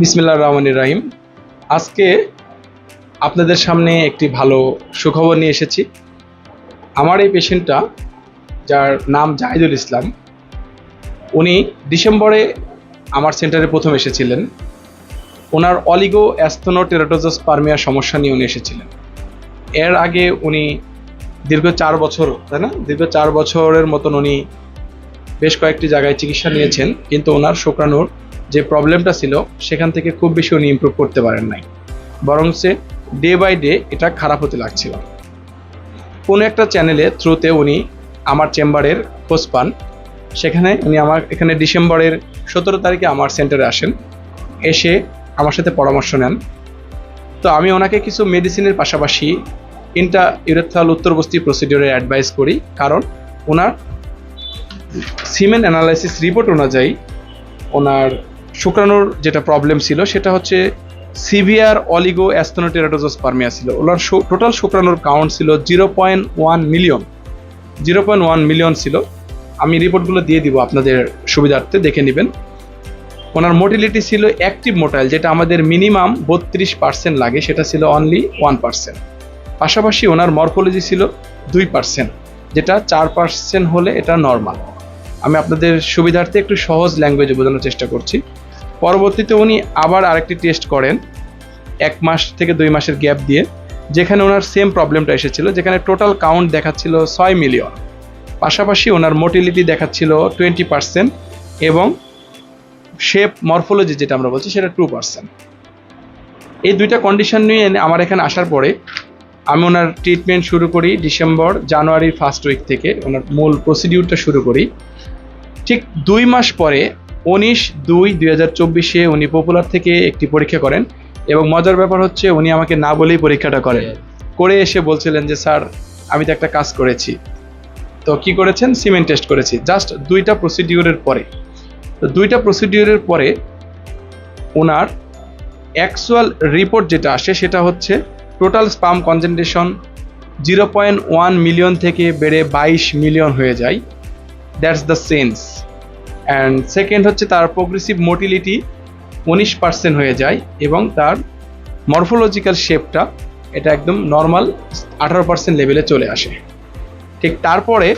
বিসমিল্লাহ রহমান রাহিম। আজকে আপনাদের সামনে একটি ভালো সুখবর নিয়ে এসেছি। আমার এই পেশেন্টটা, যার নাম জাহিদুল ইসলাম, উনি ডিসেম্বরে আমার সেন্টারে প্রথম এসেছিলেন। ওনার অলিগো অ্যাস্থনোটেরাটোজাস পারমিয়া সমস্যা নিয়ে উনি এসেছিলেন। এর আগে উনি দীর্ঘ চার বছর, তাই না? দীর্ঘ চার বছরের মতন উনি বেশ কয়েকটি জায়গায় চিকিৎসা নিয়েছেন, কিন্তু ওনার শুক্রাণুর যে প্রবলেমটা ছিল, সেখান থেকে খুব বেশি উনি ইমপ্রুভ করতে পারেন নাই। বরং সে ডে বাই ডে এটা খারাপ হতে লাগছিল। কোনো একটা চ্যানেলে থ্রুতে উনি আমার চেম্বারের খোঁজ পান। সেখানে উনি আমার, এখানে ডিসেম্বরের সতেরো তারিখে আমার সেন্টারে আসেন। এসে আমার সাথে পরামর্শ নেন। তো আমি ওনাকে কিছু মেডিসিনের পাশাপাশি ইন্টা ইউরেথাল উত্তরবস্তি প্রসিডিওরের অ্যাডভাইস করি। কারণ ওনার সিমেন অ্যানালাইসিস রিপোর্ট অনুযায়ী ওনার শুক্রাণুর যেটা প্রবলেম ছিল, সেটা হচ্ছে সিভিয়ার অলিগো অ্যাস্থনোটেরাটোজোস পারমিয়া ছিল। ওনার টোটাল শুক্রাণুর কাউন্ট ছিল zero point one million zero point one million ছিল। আমি রিপোর্টগুলো দিয়ে দিব আপনাদের সুবিধার্থে, দেখে নেবেন। ওনার মোটিলিটি ছিল অ্যাক্টিভ মোটাইল যেটা আমাদের মিনিমাম বত্রিশ পার্সেন্ট লাগে, সেটা ছিল অনলি ওয়ান পার্সেন্ট পাশাপাশি ওনার মরফোলজি ছিল দুই পার্সেন্ট যেটা চার পার্সেন্ট হলে এটা নর্মাল আমি আপনাদের সুবিধার্থে একটু সহজ ল্যাঙ্গুয়েজে বোঝানোর চেষ্টা করছি। পরবর্তীতে উনি আবার আরেকটি টেস্ট করেন, এক মাস থেকে দুই মাসের গ্যাপ দিয়ে, যেখানে ওনার সেম প্রবলেমটা এসেছিল, যেখানে টোটাল কাউন্ট দেখাচ্ছিল ছয় মিলিয়ন পাশাপাশি ওনার মোটিলিটি দেখাচ্ছিল টোয়েন্টি পার্সেন্ট এবং শেপ মরফোলজি যেটা আমরা বলছি সেটা টু পার্সেন্ট এই দুইটা কন্ডিশন নিয়ে আমার এখানে আসার পরে আমি ওনার ট্রিটমেন্ট শুরু করি ডিসেম্বর, জানুয়ারির ফার্স্ট উইক থেকে, ওনার মূল প্রসিডিউরটা শুরু করি। ঠিক দুই মাস পরে উনিশ দুই দুই হাজার চব্বিশে উনি পপুলার থেকে একটি পরীক্ষা করেন এবং মজার ব্যাপার হচ্ছে উনি আমাকে না বলেই পরীক্ষাটা করেন। করে এসে বলছিলেন যে স্যার আমি তো একটা কাজ করেছি। তো কি করেছেন? সিমেন্ট টেস্ট করেছি। জাস্ট দুইটা প্রসিডিউরের পরে। তো দুইটা প্রসিডিউরের পরে ওনার অ্যাকচুয়াল রিপোর্ট যেটা আসে সেটা হচ্ছে total sperm concentration zero point one million থেকে বেড়ে বাইশ মিলিয়ন হয়ে যায়। That's the sense and second হচ্ছে তার প্রোগ্রেসিভ মোটিলিটি উনিশ পার্সেন্ট হয়ে যায় এবং তার মরফোলজিক্যাল শেপটা এটা একদম নর্মাল আঠারো পার্সেন্ট লেভেলে চলে আসে। ঠিক তারপরে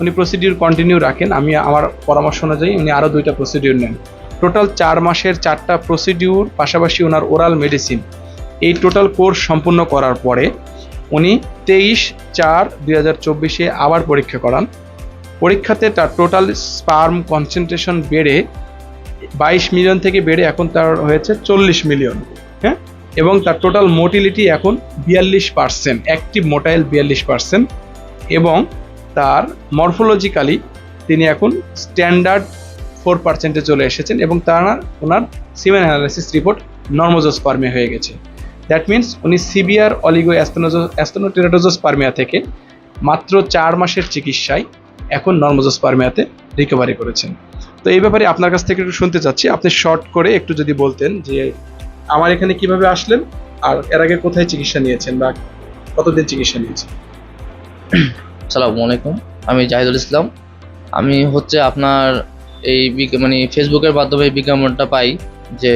উনি প্রসিডিউর কন্টিনিউ রাখেন। আমি আমার পরামর্শ অনুযায়ী উনি আরও দুইটা প্রসিডিউর নেন। টোটাল চার মাসের চারটা প্রসিডিউর পাশাপাশি ওনার ওরাল মেডিসিন এই টোটাল কোর্স সম্পূর্ণ করার পরে উনি তেইশ চার দুই আবার পরীক্ষা করান। পরীক্ষাতে তার টোটাল স্পার্ম কনসেন্ট্রেশন বেড়ে বাইশ মিলিয়ন থেকে বেড়ে এখন তার হয়েছে চল্লিশ মিলিয়ন হ্যাঁ? এবং তার টোটাল মোটিলিটি এখন বিয়াল্লিশ পার্সেন্ট অ্যাক্টিভ মোটাইল বিয়াল্লিশ পার্সেন্ট এবং তার মরফোলজিক্যালি তিনি এখন স্ট্যান্ডার্ড ফোর পার্সেন্টে চলে এসেছেন এবং তার ওনার সিমেন অ্যানালাইসিস রিপোর্ট নর্মোজোস্পার্মিয়া হয়ে গেছে। দ্যাট মিন্স উনি সিভিয়ার অলিগো অ্যাস্তনোটেরাটোজোস পারমিয়া থেকে মাত্র চার মাসের চিকিৎসায় এখন নর্মোজোস্পার্মিয়াতে রিকভারি করেছেন। তো এই ব্যাপারে আপনার কাছ থেকে একটু শুনতে চাচ্ছি। আপনি শর্ট করে একটু যদি বলতেন যে, আমার এখানে কীভাবে আসলেন আর এর আগে কোথায় চিকিৎসা নিয়েছেন বা কতদিন চিকিৎসা নিয়েছেন? সালামু আলাইকুম, আমি জাহিদুল ইসলাম। আমি হচ্ছে আপনার এই মানে ফেসবুকের মাধ্যমে বিজ্ঞাপনটা পাই যে,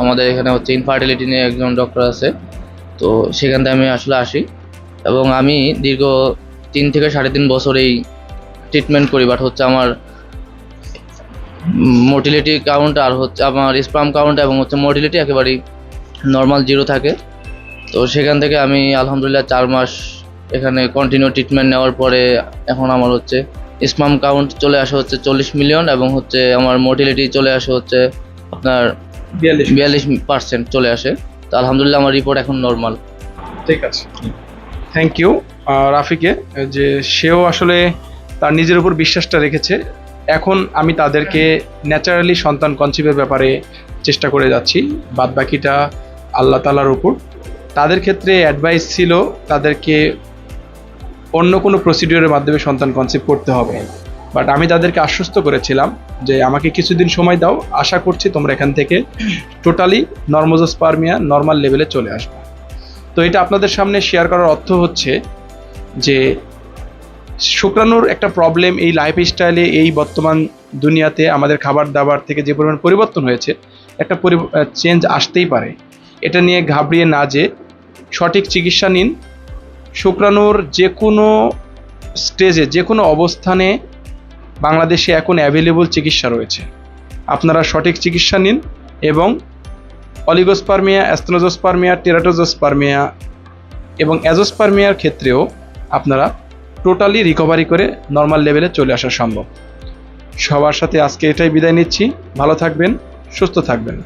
আমাদের এখানে হচ্ছে ইনফার্টিলিটি নিয়ে একজন ডক্টর আছে। তো সেখান থেকে আমি আসলে আসি এবং আমি দীর্ঘ তিন থেকে সাড়ে তিন বছর এই ট্রিটমেন্ট করি বাট হচ্ছে আমার মোটিলিটি কাউন্ট আর হচ্ছে আমার স্পাম কাউন্ট এবং হচ্ছে মোটিলিটি একেবারেই নর্মাল জিরো থাকে। তো সেখান থেকে আমি আলহামদুলিল্লাহ চার মাস এখানে কন্টিনিউ ট্রিটমেন্ট নেওয়ার পরে এখন আমার হচ্ছে স্পাম কাউন্ট চলে আসে হচ্ছে চল্লিশ মিলিয়ন এবং হচ্ছে আমার মোটিলিটি চলে আসে হচ্ছে আপনার বিয়াল্লিশ পার্সেন্ট চলে আসে। তো আলহামদুলিল্লাহ আমার রিপোর্ট এখন নর্মাল ঠিক আছে। থ্যাংক ইউ রাফিকে যে সেও আসলে তার নিজের উপর বিশ্বাসটা রেখেছে। এখন আমি তাদেরকে ন্যাচারালি সন্তান কনসিভের ব্যাপারে চেষ্টা করে যাচ্ছি। বাদ বাকিটা আল্লাহ তালার উপর। তাদের ক্ষেত্রে অ্যাডভাইস ছিল তাদেরকে অন্য কোনো প্রসিডিওরের মাধ্যমে সন্তান কনসিভ করতে হবে। বাট আমি তাদেরকে আশ্বস্ত করেছিলাম যে আমাকে কিছুদিন সময় দাও, আশা করছি তোমরা এখান থেকে টোটালি নর্মোজোস্পার্মিয়া নর্মাল লেভেলে চলে আসবে। তো এটা আপনাদের সামনে শেয়ার করার অর্থ হচ্ছে যে শুক্রাণুর একটা প্রবলেম এই লাইফ স্টাইলে এই বর্তমান দুনিয়াতে আমাদের খাবার দাবার থেকে যে পরিমাণ পরিবর্তন হয়েছে, একটা চেঞ্জ আসতেই পারে। এটা নিয়ে ঘাবড়িয়ে না যে সঠিক চিকিৎসা নিন। শুক্রাণুর যে কোনো স্টেজে যে কোনো অবস্থানে বাংলাদেশে এখন অ্যাভেলেবল চিকিৎসা রয়েছে। আপনারা সঠিক চিকিৎসা নিন এবং অলিগোস্পার্মিয়া অ্যাস্ট্রোজোস্পার্মিয়া টেরাটোজোস্পার্মিয়া এবং অ্যাজোস্পার্মিয়ার ক্ষেত্রেও আপনারা টোটালি রিকভারি করে নর্মাল লেভেলে চলে আসা সম্ভব। সবার সাথে আজকে এটাই বিদায় নিচ্ছি। ভালো থাকবেন, সুস্থ থাকবেন।